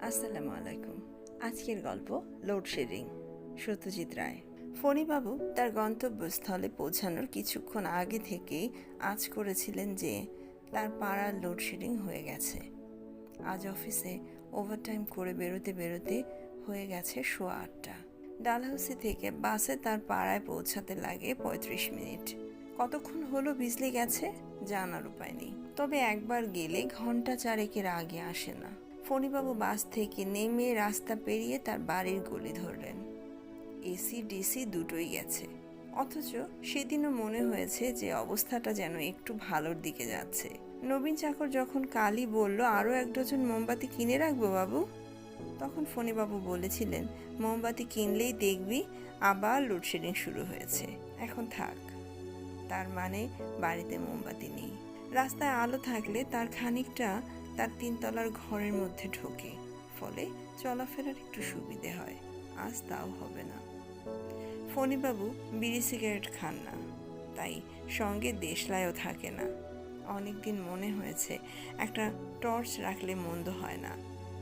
আসসালামু আলাইকুম। আজকের গল্প লোডশেডিং। সত্যজিৎ রায়। ফণিবাবু তার গন্তব্যস্থলে পৌঁছানোর কিছুক্ষণ আগে থেকেই আজ করেছিলেন যে তার পাড়ার লোডশেডিং হয়ে গেছে। আজ অফিসে ওভারটাইম করে বেরোতে বেরোতে হয়ে গেছে সোয়া আটটা। ডালহাউসি থেকে বাসে তার পাড়ায় পৌঁছাতে লাগে পঁয়ত্রিশ মিনিট। কতক্ষণ হলো বিজলি গেছে? জানার উপায় নেই। তবে একবার গেলে ঘণ্টা চারেকের আগে আসে না। ফণিবাবু বাস থেকে নেমে রাস্তা পেরিয়ে তার বাড়ির গলি ধরলেন। এসি ডিসি দুটোই গেছে। অথচ সেদিনও মনে হয়েছে যে অবস্থাটা যেন একটু ভালোর দিকে যাচ্ছে। নবীন চাকর যখন কালই বলল আরও এক ডজন মোমবাতি কিনে রাখব বাবু? তখন ফণিবাবু বলেছিলেন, মোমবাতি কিনলেই দেখবি আবার লোডশেডিং শুরু হয়েছে। এখন থাক। তার মানে বাড়িতে মোমবাতি নেই। রাস্তায় আলো থাকলে তার খানিকটা তার তিনতলার ঘরের মধ্যে ঢোকে, ফলে চলাফেরার একটু সুবিধে হয়। আজ তাও হবে না। ফণিবাবু বিড়ি সিগারেট খান না, তাই সঙ্গে দেশলায়ও থাকে না। অনেকদিন মনে হয়েছে, একটা টর্চ রাখলে মন্দ হয় না।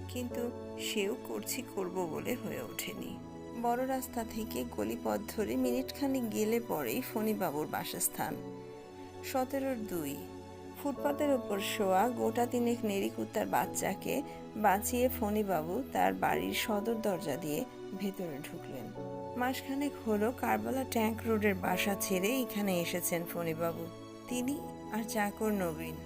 কিন্তু সেও করছি করব বলে হয়ে ওঠেনি। বড় রাস্তা থেকে গলিপথ ধরে মিনিটখানিক গেলে পরেই ফণিবাবুর বাসস্থান। সতেরোর দুই ফুটপাতের ওপর শোয়া গোটা তিনেক নেড়িকুত্তার বাচ্চাকে বাঁচিয়ে ফণিবাবু তার বাড়ির সদর দরজা দিয়ে ভেতরে ঢুকলেন। মাসখানেক হলো কারবালা ট্যাঙ্ক রোডের বাসা ছেড়ে এখানে এসেছেন ফণিবাবু। তিনি আর চাকর নবীন।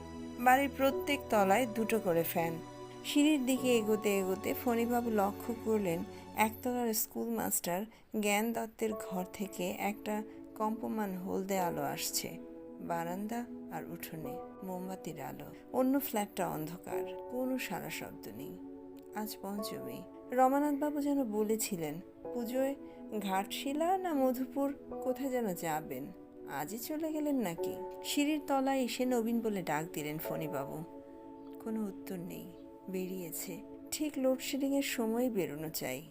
বাড়ির প্রত্যেক তলায় দুটো করে ফ্যান। সিঁড়ির দিকে এগোতে এগোতে ফণিবাবু লক্ষ্য করলেন, একতলার স্কুল মাস্টার জ্ঞান দত্তের ঘর থেকে একটা কম্পমান হলদে আলো আসছে। বারান্দা আর উঠোনে মোমবাতির আলো। অন্য ফ্ল্যাটটা অন্ধকার, কোনো সারা শব্দ নেই। আজ পঞ্চমী। রমানাথবাবু যেন বলেছিলেন, পুজোয় ঘাটশিলা না মধুপুর, কোথায় যেন যাবেন? আজই চলে গেলেন নাকি? সিঁড়ির তলায় এসে নবীন বলে ডাক দিলেন ফণিবাবু। কোনো উত্তর নেই, বেরিয়েছে। ঠিক লোডশেডিংয়ের সময় বেরোনো চাই।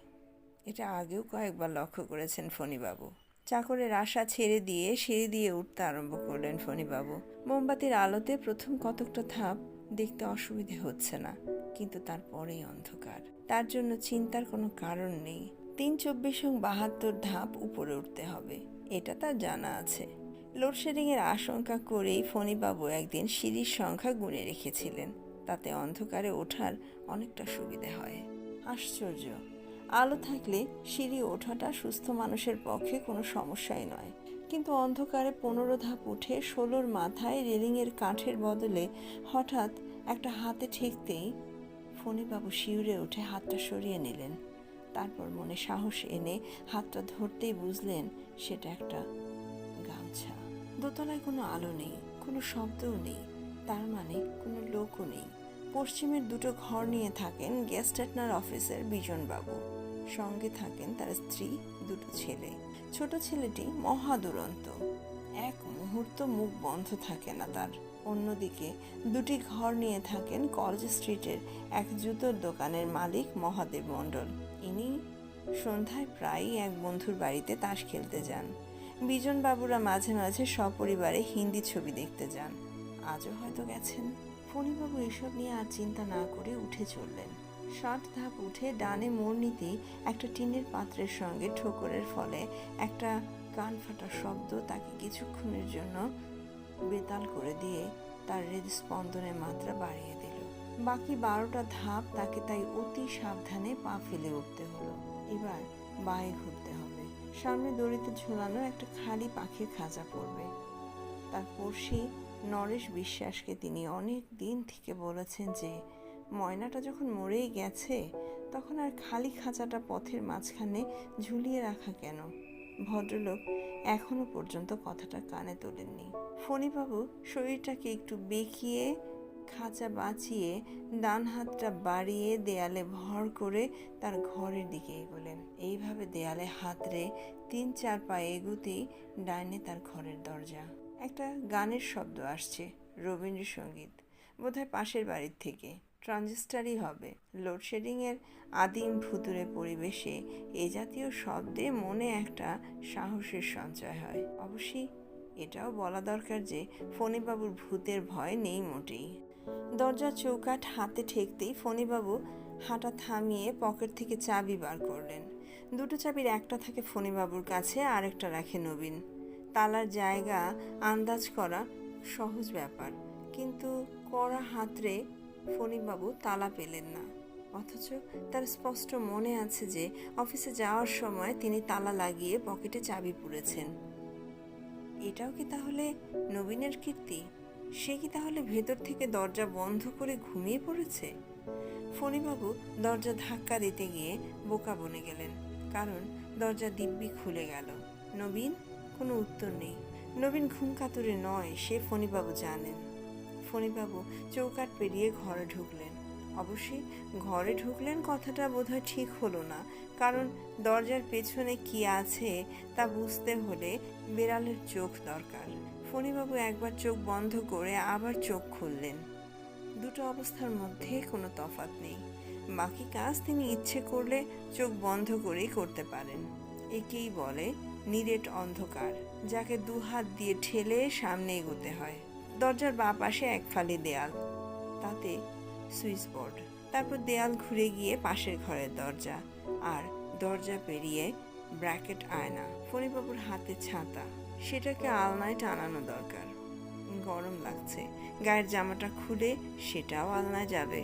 এটা আগেও কয়েকবার লক্ষ্য করেছেন ফণিবাবু। চাকরের আশা ছেড়ে দিয়ে সিঁড়ি দিয়ে উঠতে আরম্ভ করলেন ফণিবাবু। মোমবাতির আলোতে প্রথম কতকটা ধাপ দেখতে অসুবিধে হচ্ছে না, কিন্তু তারপরেই অন্ধকার। তার জন্য চিন্তার কোনো কারণ নেই। তিন চব্বিশ বাহাত্তর ধাপ উপরে উঠতে হবে, এটা তার জানা আছে। লোডশেডিংয়ের আশঙ্কা করেই ফণিবাবু একদিন সিঁড়ির সংখ্যা গুনে রেখেছিলেন। তাতে অন্ধকারে ওঠার অনেকটা সুবিধে হয়। আশ্চর্য! আলো থাকলে সিঁড়ি ওঠাটা সুস্থ মানুষের পক্ষে কোনো সমস্যাই নয়। কিন্তু অন্ধকারে পনেরো ধাপ উঠে ষোলোর মাথায় রেলিংয়ের কাঠের বদলে হঠাৎ একটা হাতে ঠেকতেই ফণিবাবু শিউরে উঠে হাতটা সরিয়ে নিলেন। তারপর মনে সাহস এনে হাতটা ধরতেই বুঝলেন সেটা একটা গামছা। দোতলায় কোনো আলো নেই, কোনো শব্দও নেই, তার মানে কোনো লোকও নেই। পশ্চিমের দুটো ঘর নিয়ে থাকেন গেস্টেটনার অফিসের বিজনবাবু। সঙ্গে থাকেন তার স্ত্রী, দুটো ছেলে। ছোট ছেলেটি মহা দুরন্ত। এক মুহূর্ত মুখ বন্ধ থাকে না তার। অন্যদিকে দুটি ঘর নিয়ে থাকেন কলেজ স্ট্রিটের এক জুতোর দোকানের মালিক মহাদেব মণ্ডল। ইনি সন্ধ্যায় প্রায়ই এক বন্ধুর বাড়িতে তাস খেলতে যান। বিজন বাবুরা মাঝে মাঝে সপরিবারে হিন্দি ছবি দেখতে যান। আজও হয়তো গেছেন। ফণিবাবু এসব নিয়ে আর চিন্তা না করে উঠে চললেন। ষাট ধাপ উঠে ডানে মোড় নিতেই একটা টিনের পাত্রের সঙ্গে ঠোকরের ফলে একটা কান ফাটা শব্দ তাকে কিছুক্ষণের জন্য বেতাল করে দিয়ে তার হৃদস্পন্দনের মাত্রা বাড়িয়ে দিল। বাকি বারোটা ধাপ তাকে তাই অতি সাবধানে পা ফেলে উঠতে হলো। এবার বায়ে ঘুরতে হবে। সামনে দড়িতে ঝোলানো একটা খালি পাখির খাঁচা পড়বে। তার পড়শি নরেশ বিশ্বাসকে তিনি অনেক দিন থেকে বলেছেন যে, ময়নাটা যখন মরেই গেছে, তখন আর খালি খাঁচাটা পথের মাঝখানে ঝুলিয়ে রাখা কেন? ভদ্রলোক এখনও পর্যন্ত কথাটা কানে তোলেননি। ফণিবাবু শরীরটাকে একটু বেঁকিয়ে, খাঁচা বাঁচিয়ে, ডান হাতটা বাড়িয়ে দেয়ালে ভর করে তার ঘরের দিকে এগোলেন। এইভাবে দেয়ালে হাত রে তিন চার পা এগুতেই ডাইনে তার ঘরের দরজা। একটা গানের শব্দ আসছে, রবীন্দ্রসঙ্গীত। বোধহয় পাশের বাড়ির থেকে। ট্রানজিস্টারই হবে। লোডশেডিংয়ের আদিম ভুতুরে পরিবেশে এ জাতীয় শব্দে মনে একটা সাহসের সঞ্চয় হয়। অবশ্যই এটাও বলা দরকার যে, ফণিবাবুর ভূতের ভয় নেই মোটেই। দরজার চৌকাঠ হাতে ঠেকতেই ফণিবাবু হাঁটা থামিয়ে পকেট থেকে চাবি বার করলেন। দুটো চাবির একটা থাকে ফণিবাবুর কাছে আরেকটা রাখে নবীন। তালার জায়গা আন্দাজ করা সহজ ব্যাপার। কিন্তু কড়া হাতরে ফণিবাবু তালা পেলেন না। অথচ তার স্পষ্ট মনে আছে যে, অফিসে যাওয়ার সময় তিনি তালা লাগিয়ে পকেটে চাবি পুরেছেন। এটাও কি তাহলে নবীনের কীর্তি? সে কি তাহলে ভেতর থেকে দরজা বন্ধ করে ঘুমিয়ে পড়েছে? ফণিবাবু দরজা ধাক্কা দিতে গিয়ে বোকা বনে গেলেন, কারণ দরজা দিব্যি খুলে গেল। নবীন কোনো উত্তর নেই। নবীন ঘুম কাতুরে নয়, সে ফণিবাবু জানেন। ফণিবাবু চৌকাট পেরিয়ে ঘরে ঢুকলেন। অবশ্যই ঘরে ঢুকলেন কথাটা বোধহয় ঠিক হলো না, কারণ দরজার পেছনে কি আছে তা বুঝতে হলে বেড়ালের চোখ দরকার। ফণিবাবু একবার চোখ বন্ধ করে আবার চোখ খুললেন। দুটো অবস্থার মধ্যে কোনো তফাৎ নেই। বাকি কাজ তিনি ইচ্ছে করলে চোখ বন্ধ করেই করতে পারেন। একেই বলে নিরেট অন্ধকার, যাকে দু হাত দিয়ে ঠেলে সামনে এগোতে হয়। দরজার বাঁ পাশে এক ফালি দেয়াল, তাতে সুইচ বোর্ড। তারপর দেয়াল ঘুরে গিয়ে পাশের ঘরের দরজা আর দরজা পেরিয়ে ব্র্যাকেট আয়না, ফণিবাবুর হাতে ছাতা। সেটাকে আলনায় টানানো দরকার। গরম লাগছে, গায়ের জামাটা খুলে সেটাও আলনায় যাবে।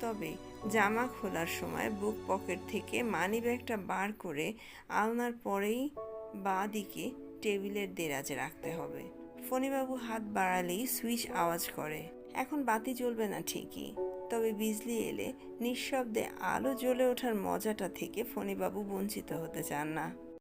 তবে জামা খোলার সময় বুক পকেট থেকে মানি ব্যাগটা বার করে আলনার পরেই বা দিকে টেবিলের দেরাজে রাখতে হবে। ফণিবাবু হাত বাড়ালেই সুইচ আওয়াজ করে। এখন বাতি জ্বলবে না ঠিকই। তবে বিজলি এলে নিঃশব্দে আলো জ্বলে ওঠার মজাটা থেকে ফণিবাবু বঞ্চিত হতে চান না।